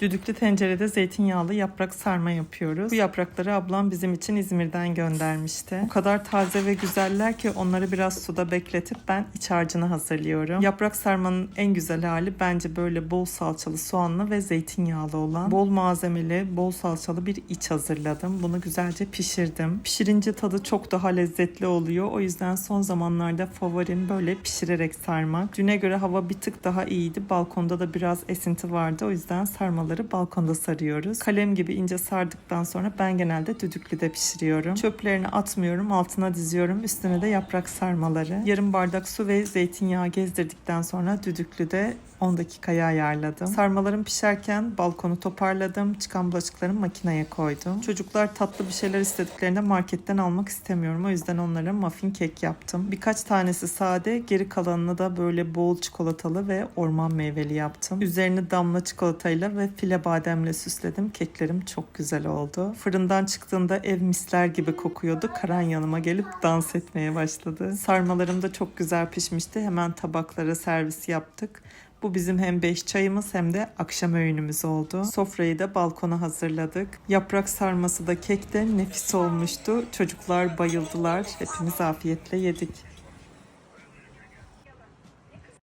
Düdüklü tencerede zeytinyağlı yaprak sarma yapıyoruz. Bu yaprakları ablam bizim için İzmir'den göndermişti. O kadar taze ve güzeller ki onları biraz suda bekletip ben iç harcını hazırlıyorum. Yaprak sarmanın en güzel hali bence böyle bol salçalı soğanlı ve zeytinyağlı olan bol malzemeli, bol salçalı bir iç hazırladım. Bunu güzelce pişirdim. Pişirince tadı çok daha lezzetli oluyor. O yüzden son zamanlarda favorim böyle pişirerek sarmak. Düne göre hava bir tık daha iyiydi. Balkonda da biraz esinti vardı. O yüzden sarmaları balkonda sarıyoruz. Kalem gibi ince sardıktan sonra ben genelde düdüklüde pişiriyorum. Çöplerini atmıyorum, altına diziyorum. Üstüne de yaprak sarmaları. Yarım bardak su ve zeytinyağı gezdirdikten sonra düdüklüde 10 dakikaya ayarladım. Sarmalarım pişerken balkonu toparladım. Çıkan bulaşıkları makineye koydum. Çocuklar tatlı bir şeyler istediklerinde marketten almak istemiyorum. O yüzden onlara muffin kek yaptım. Birkaç tanesi sade, geri kalanını da böyle bol çikolatalı ve orman meyveli yaptım. Üzerini damla çikolatayla ve file bademle süsledim. Keklerim çok güzel oldu. Fırından çıktığında ev misler gibi kokuyordu. Karan yanıma gelip dans etmeye başladı. Sarmalarım da çok güzel pişmişti. Hemen tabaklara servis yaptık. Bu bizim hem beş çayımız hem de akşam öğünümüz oldu. Sofrayı da balkona hazırladık. Yaprak sarması da kek de nefis olmuştu. Çocuklar bayıldılar. Hepimiz afiyetle yedik.